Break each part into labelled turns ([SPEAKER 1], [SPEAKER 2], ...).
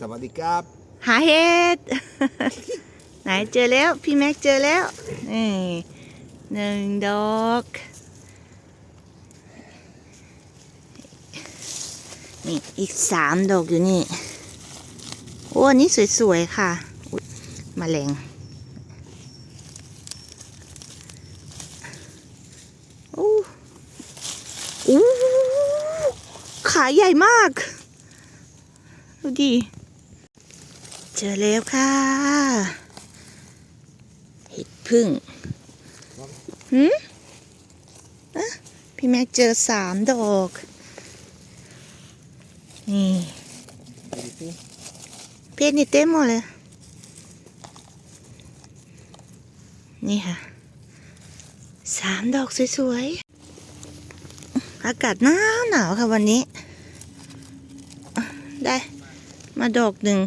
[SPEAKER 1] สวัสดีครับ
[SPEAKER 2] หาเห็ด ไหนเจอแล้ว พี่แม็กเจอแล้ว นี่หนึ่งดอก นี่อีกสามดอกอยู่นี่ โอ้อันนี้สวยๆค่ะอุ๊ยแมาแรงโอ้โอ้ขาใหญ่มาก ดูดิ เจอแล้วค่ะเห็ดพึ่งหืมอะพี่แม็กเจอสามดอก นี่เพชรนี่เต็มหมดเลย นี่ค่ะสามดอกสวยๆ อากาศหนาวหนาวค่ะวันนี้ ได้มาดอกหนึ่ง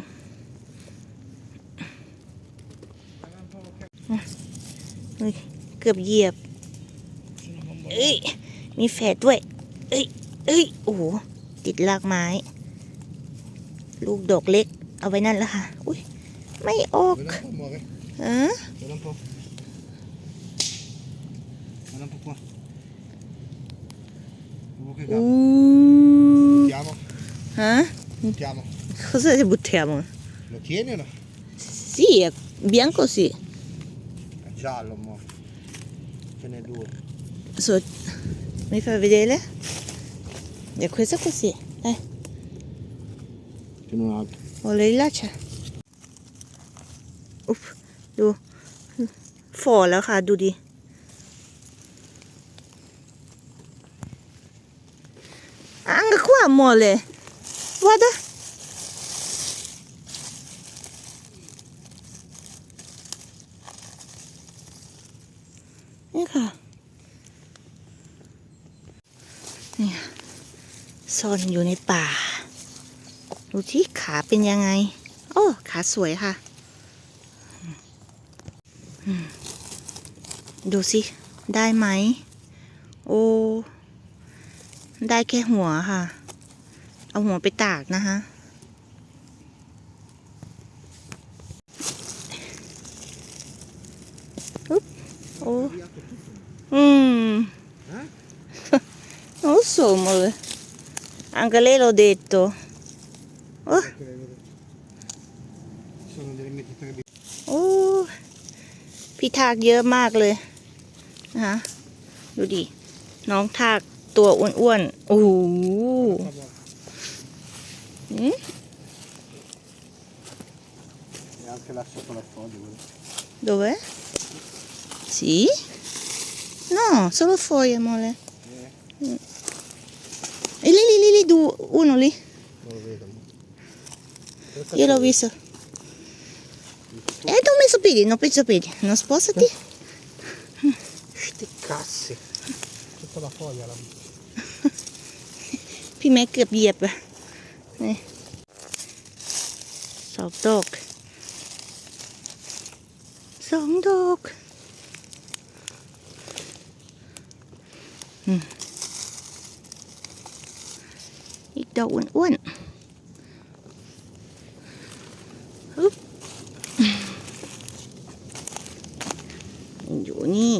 [SPEAKER 2] เกือบเหยียบ เอ้ย มีแฝดด้วย เอ้ย เอ้ย โอ้โห ติดรากไม้ ลูกดอกเล็ก เอาไว้นั่นละค่ะ อุ้ย ไม่ออก
[SPEAKER 1] Vedem un po', muove.
[SPEAKER 2] เออ
[SPEAKER 1] Vedem un po'. Vedem un po' qua. Un po' che
[SPEAKER 2] อู้
[SPEAKER 1] gamma. Buttiamo.
[SPEAKER 2] ฮะ
[SPEAKER 1] Buttiamo.
[SPEAKER 2] cosa se buttiamo?
[SPEAKER 1] Lo tieni o no?
[SPEAKER 2] Sì, è bianco sì.
[SPEAKER 1] È giallo, mo. Ce n'è due.
[SPEAKER 2] So, mi fai vedere? E questo così, dai.
[SPEAKER 1] Ce n'è un altro.
[SPEAKER 2] O le rilascia. Uff, ดูฝ่อแล้วค่ะ ดูดิ Anche qua mole. Guarda. ซ่อนอยู่ในป่า ดูที่ขาเป็นยังไง โอ้ ขาสวยค่ะอืมดูสิ ได้ไหม โอ้ ได้แค่หัวค่ะ เอาหัวไปตากนะคะอุ๊บโอ้ อืม
[SPEAKER 1] Eh?
[SPEAKER 2] non lo so, amore. Anche lei l'ho detto. Oh,
[SPEAKER 1] Sono delle metite che
[SPEAKER 2] โอ้พี่ทากเยอะมากเลยนะคะดูดิ น้องทากตัวอ้วนๆ โอ้โหอืม
[SPEAKER 1] E anche là sotto la foglia. guarda.
[SPEAKER 2] dove? Sì? No, solo foglie, amore.
[SPEAKER 1] Eh,
[SPEAKER 2] E lì, lì, lì, lì, du- uno lì.
[SPEAKER 1] non lo vedo. mo.
[SPEAKER 2] Io l'ho visto. E tu hai messo piedi, non penso piedi. Non spostati.
[SPEAKER 1] Sti cazzi. Tutta la foglia la
[SPEAKER 2] พี่แม่เกือบเหยียบอะนี่สองดอกสองดอกอืม อีกดอกอ้วนๆฮึอยู่นี่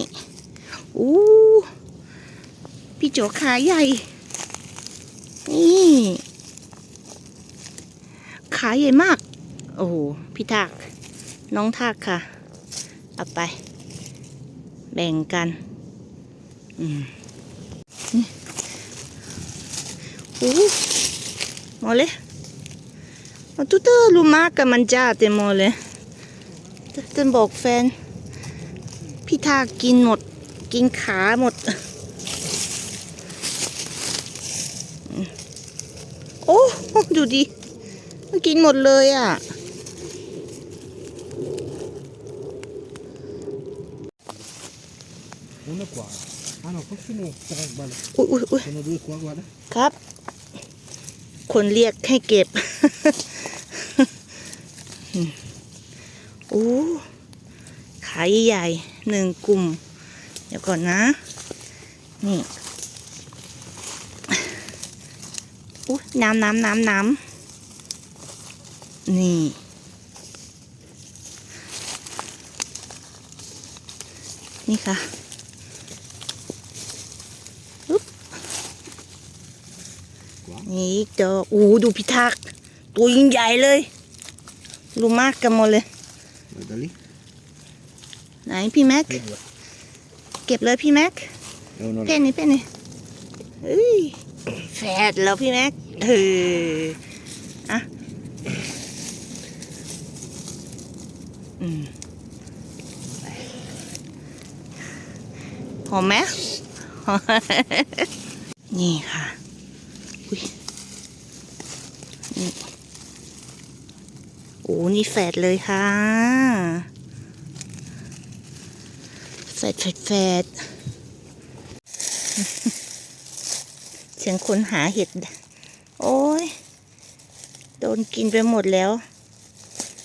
[SPEAKER 2] อู้พี่โจขาใหญ่ นี่ ขาใหญ่มาก โอ้โห พี่ทาก น้องทากค่ะ เอาไป แบ่งกัน อืม นี่โอ้ มอเลยมา tutto lumaca mangiate mole เต้นบอกแฟน พี่ทากกินหมด กินขาหมด โอ้ ดูดิ มันกินหมดเลยอะ
[SPEAKER 1] Uno qua. Ah no, forse no. Eh, guarda.
[SPEAKER 2] อุ้ยอุ้ยอุ้ย
[SPEAKER 1] Sono due qua, guarda.
[SPEAKER 2] ครับ คนเรียกให้เก็บโอ้ขายใหญ่หนึ่งกลุ่ม เดี๋ยวก่อนนะ นี่อู้น้ำน้ำน้ำน้ำนี่ นี่ค่ะอุ๊บ นี่อีกดอกอู้ดูพิทักษ์ตัวยิ่งใหญ่เลยรูมากกันหมดเลย
[SPEAKER 1] Guarda lì.
[SPEAKER 2] ไหนพี่แม็ก
[SPEAKER 1] Qui due.
[SPEAKER 2] เก็บเลยพี่แม็ก
[SPEAKER 1] E uno
[SPEAKER 2] เพ่น
[SPEAKER 1] lì.
[SPEAKER 2] นี่เพ่นนี่เอ้ยแฟดแล้วพี่แม็กเอออะอืมไปหอมไหมหอมนี่ค่ะ อุ้ยนี่โอ้นี่แฟดเลยค่ะแฟดแฟดแฟดเสียงคนหาเห็ด โอ้ย โดนกินไปหมดแล้ว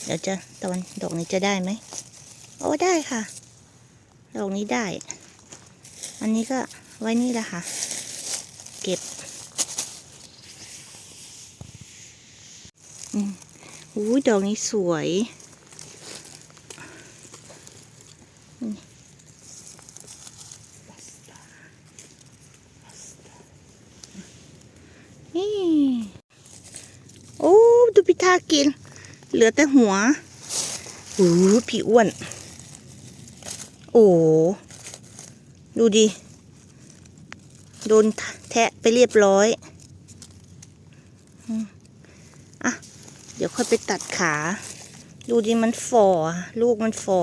[SPEAKER 2] เดี๋ยวจะตอนดอกนี้จะได้ไหม โอ้ได้ค่ะ ดอกนี้ได้ อันนี้ก็ไว้นี่แหละค่ะ เก็บ อู้ดอกนี้สวย นี่ โอ้ ดูพิธากิน เหลือแต่หัวโอ้พี่อ้วน โอ้ ดูดิ โดนแทะไปเรียบร้อยอืมอะ เดี๋ยว ค่อยไปตัดขา ดูดิมันฝ่อ ลูกมันฝ่อ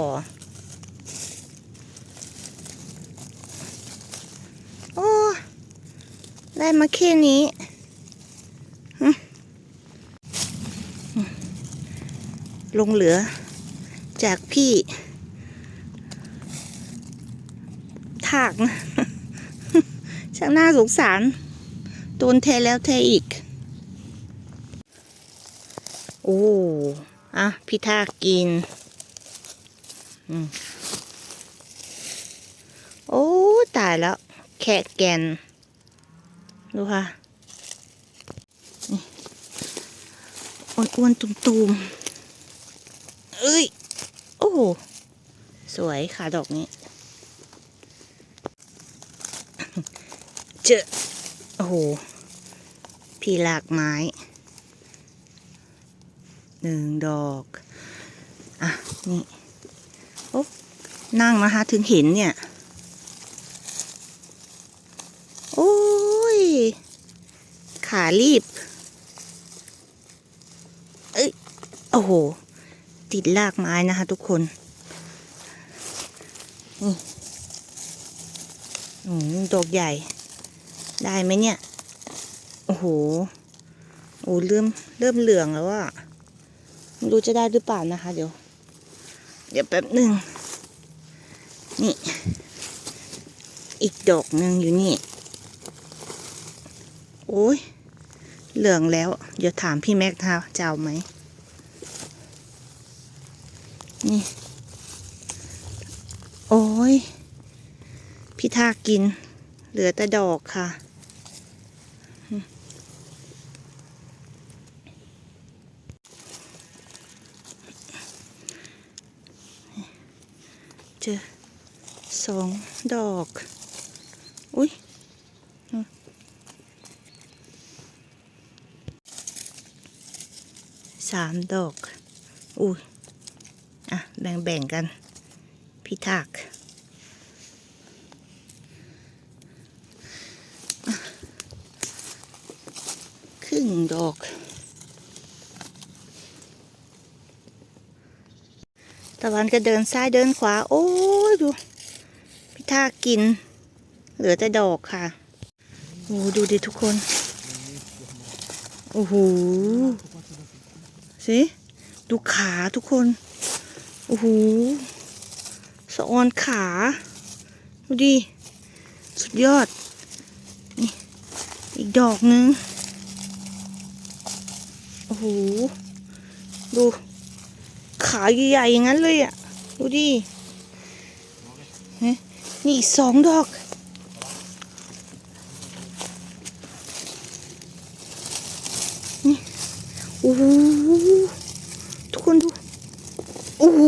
[SPEAKER 2] โอ้ ได้มาแค่นี้ลงเหลือ จากพี่ถากนะช่างน่าสงสาร โดนเทแล้วเทอีก อ้อะพี่ทากกินอโอ้ตายแล้ว แค่แกน ดูค่ะนี่อ้วนๆตุ่มๆเอ้ย โอ้ สวยค่ะดอกนี้ เจอโอ้โห พี่หลากไม้ หนึ่งดอก อะ นี่โอ้นั่งนะคะ ถึงเห็นเนี่ย โอ้ย ขารีบ เอ้ย โอ้โห ติดลากไม้นะคะทุกคนนี่อืมดอกใหญ่ ได้ไหมเนี่ย โอ้โห โอ้เริ่ม เริ่มเหลืองแล้วอะ ไม่รู้จะได้หรือเปล่านะคะ เดี๋ยว เดี๋ยวแป๊บหนึ่งนี่ อีกดอกหนึ่งอยู่นี่ โอ้ยเหลืองแล้ว เดี๋ยวถามพี่แม็กนะจะเอาไหม นี่ โอ้ย พี่ทากิน เหลือแต่ดอกค่ะ เจอสองดอก อุ้ยสามดอก อุ้ยอะ แบ่งๆกัน พี่ทากครึ่งดอก ตะวันก็เดินซ้ายเดินขวา โอ้ยดูพี่ทากิน เหลือแต่ดอกค่ะโอ้ดูดิทุกคน โอ้โหสิดูขาทุกคน โอ้โหสะออนขา ดูดิ สุดยอด นี่ อีกดอกหนึ่งโอ้โห ดู ขาใหญ่ๆอย่างนั้นเลยอะ ดูดินี่สองดอกนี่โอ้โหทุกคนดู โอ้โห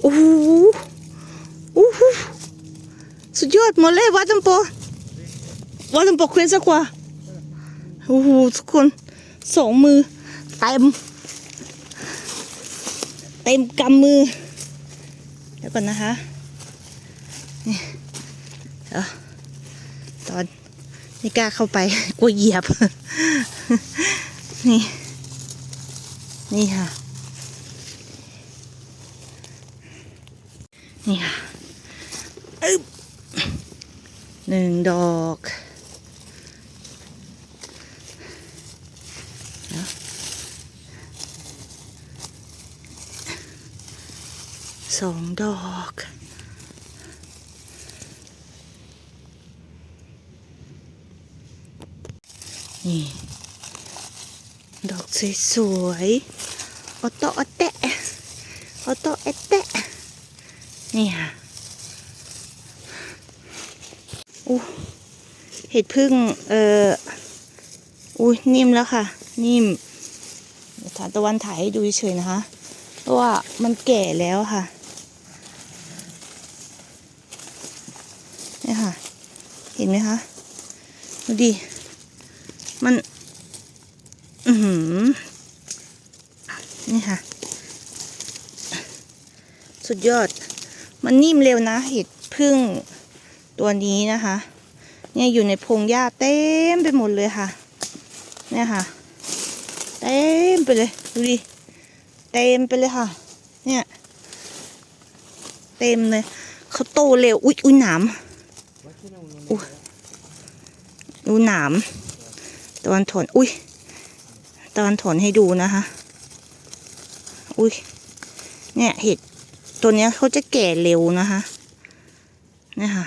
[SPEAKER 2] โอ้โหโอ้โหสุดยอดมาเลยวัดตัมปอวัดตัมปอเคลื่อนสักกว่า โอ้โหทุกคนสองมือเต็ม เต็มกำมือเดี๋ยวก่อนนะคะนี่เดี๋ยวตอนไม่กล้าเข้าไปกลัวเหยียบ นี่ นี่ค่ะ นี่ค่ะอึ๊บหนึ่งดอกเดี๋ยว สองดอกนี่ ดอกสวยๆออโตออเตะออโตเอเตะนี่ค่ะอู้เห็ดพึ่งเอ่ออุ้ยนิ่มแล้วค่ะ นิ่มทานตะวันถ่ายให้ดูเฉยนะคะ เพราะว่ามันแก่แล้วค่ะ เนี่ยค่ะ เห็นไหมคะดูดิมัน อือหือนี่ค่ะ สุดยอด มันนิ่มเร็วนะเห็ดพึ่งตัวนี้นะคะ เนี่ยอยู่ในพงหญ้าเต็มไปหมดเลยค่ะ เนี่ยค่ะ เต็มไปเลยดูดิเต็มไปเลยค่ะ เนี่ย เต็มเลยเขาโตเร็ว อุ๊ยอุ๊ยหนาม ดูหนามตะวันถอนอุ๊ยตะวันถอนให้ดูนะคะ อุ๊ยเนี่ยเห็ดตัวเนี้ยเขาจะแก่เร็วนะคะเนี่ยค่ะ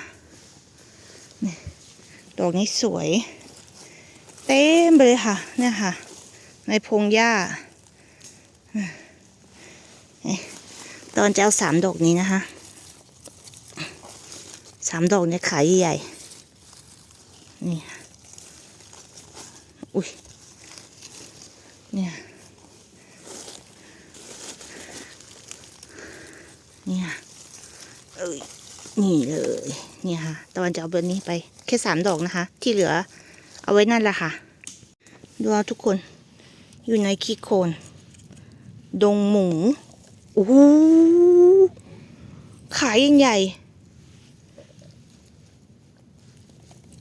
[SPEAKER 2] นี่ดอกนี้สวย เต็มไปเลยค่ะเนี่ยค่ะ ในพงหญ้า ตอนจะเอาสามดอกนี้นะคะสามดอกเนี่ยขายใหญ่นี่ค่ะ อุ้ย เนี่ย เนี่ยเอ้ย นี่เลย เนี่ยค่ะ ตะวันจะเอาเบอร์นี้ไป แค่สามดอกนะคะ ที่เหลือ เอาไว้นั่นแหละค่ะ ดูเอาทุกคน อยู่ในขี้โคลนดงหมูโอ้โหขายยังใหญ่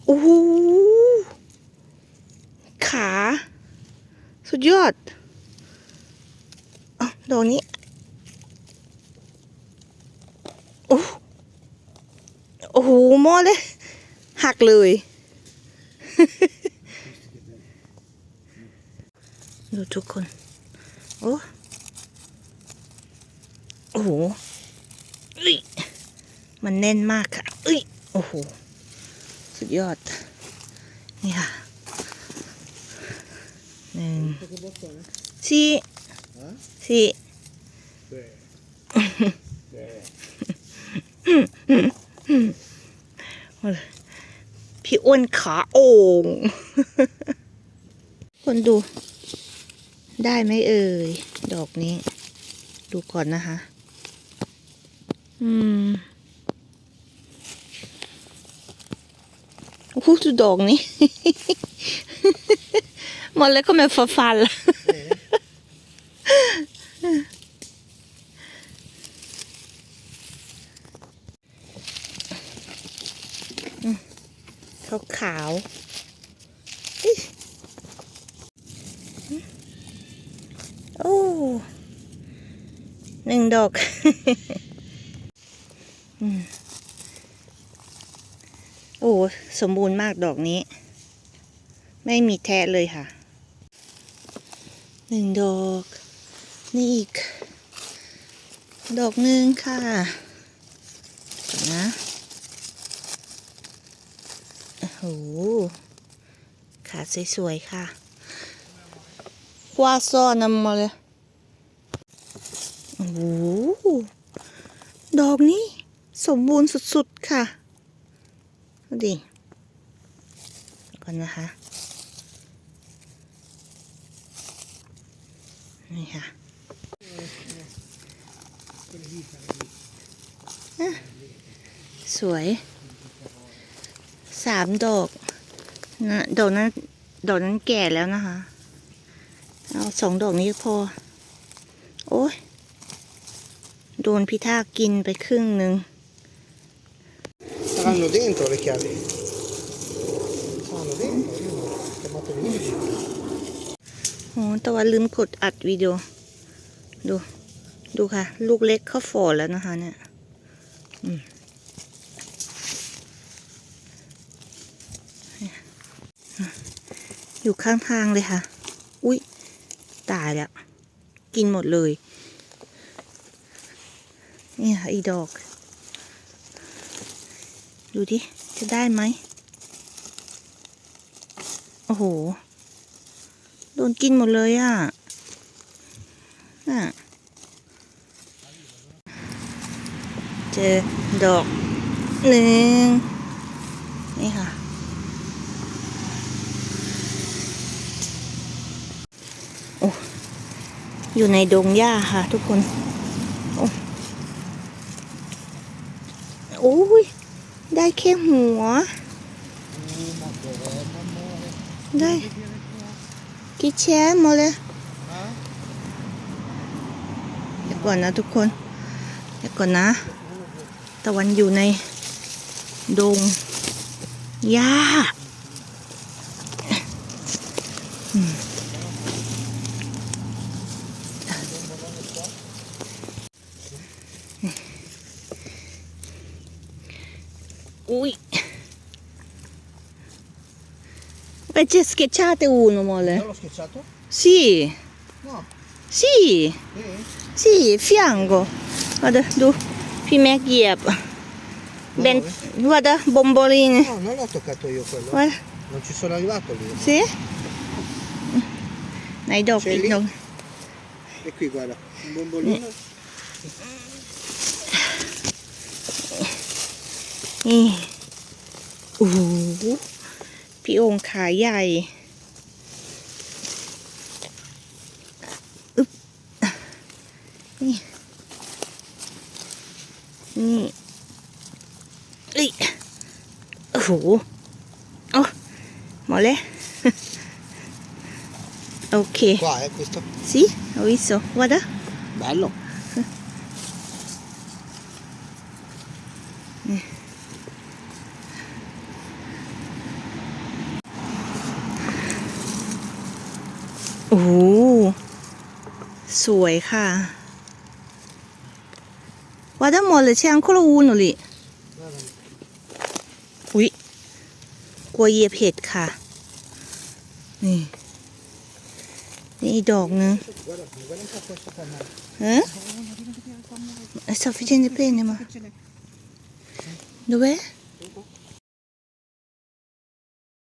[SPEAKER 2] โอ้โห ขา สุดยอดอดอกนี้ โอ้โอ้โหมอเลย หักเลย ดูทุกคน โอ้โอ้โหเอ้ยมันแน่นมากค่ะเอ้ย โอ้โห สุดยอด นี่ค่ะ หนึ่งสี่สี่พี่อ้วนขาโอ่งคนดู ได้ไหมเอ่ย ดอกนี้ ดูก่อนนะคะ อืมโอ้โหดูดอกนี้ หมดเลยก็มาฟันๆละขาวขาวโอ้หนึ่งดอกอโอ้ สมบูรณ์มากดอกนี้ ไม่มีแทะเลยค่ะ หนึ่งดอก นี่อีก ดอกหนึ่งค่ะนะโอ้โหขาสวยๆค่ะกว่าซ้อนำมาเลยโอ้โหดอกนี้สมบูรณ์สุดๆค่ะดูดิก่อนนะคะ นี่ค่ะสวยสามดอกนะดอกนั้นดอกนั้นแก่แล้วนะคะ เอาสองดอกนี้พอ โอ้ยโดนพิธากินไปครึ่งหนึ่ง
[SPEAKER 1] Saranno dentro le chiavi. Saranno dentro, io non ho chiamato niente.
[SPEAKER 2] โอ้แต่ว่าลืมกดอัดวิดีโอ ดู ดูค่ะ ลูกเล็กเข้าฝ่อแล้วนะคะ เนี่ยอืมอยู่ข้างทางเลยค่ะ อุ้ยตายแล้ว กินหมดเลย นี่ค่ะ อีดอก ดูดิ จะได้ไหม โอ้โห โดนกินหมดเลยอะน่ะเจอดอกหนึ่งนี่ค่ะ โอ้อยู่ในดงหญ้าค่ะทุกคน โอ้โอ้ยได้แค่หัว ได้ กี่แชร์หมดเลยเดี๋ยวก่อนนะทุกคน เดี๋ยวก่อนนะ ตะวันอยู่ในดงหญ้า Ci schiacciate uno, mole.
[SPEAKER 1] Non l'ho schiacciato?
[SPEAKER 2] Sì.
[SPEAKER 1] No.
[SPEAKER 2] Sì.
[SPEAKER 1] Sì,
[SPEAKER 2] sì fianco. Guarda, tu, fine ghiab. Ben, guarda, bomboline.
[SPEAKER 1] No, non l'ho toccato io quello.
[SPEAKER 2] Guarda.
[SPEAKER 1] Non ci sono arrivato lì.
[SPEAKER 2] Sì? Nei
[SPEAKER 1] dopo.
[SPEAKER 2] No.
[SPEAKER 1] E qui guarda, un bombolino.
[SPEAKER 2] Mm. Uh. พี่องค์ขาใหญ่อึ๊บนี่ นี่เอ้ยโอ้โหโอ้หมดเลยโอเค
[SPEAKER 1] Qua, eh, questo.
[SPEAKER 2] sì ho visto guarda
[SPEAKER 1] Bello.
[SPEAKER 2] Oh. โอ้โห สวยค่ะว่าได้หม
[SPEAKER 1] ดหรื
[SPEAKER 2] อเชียงคุรวูนหนูลิอุ๊ยกลัวเยียบเห็ดค่ะ นี่ นี่ดอกนึง
[SPEAKER 1] เอ๊ะสอ Essa
[SPEAKER 2] filha de pena, มาดู Do é?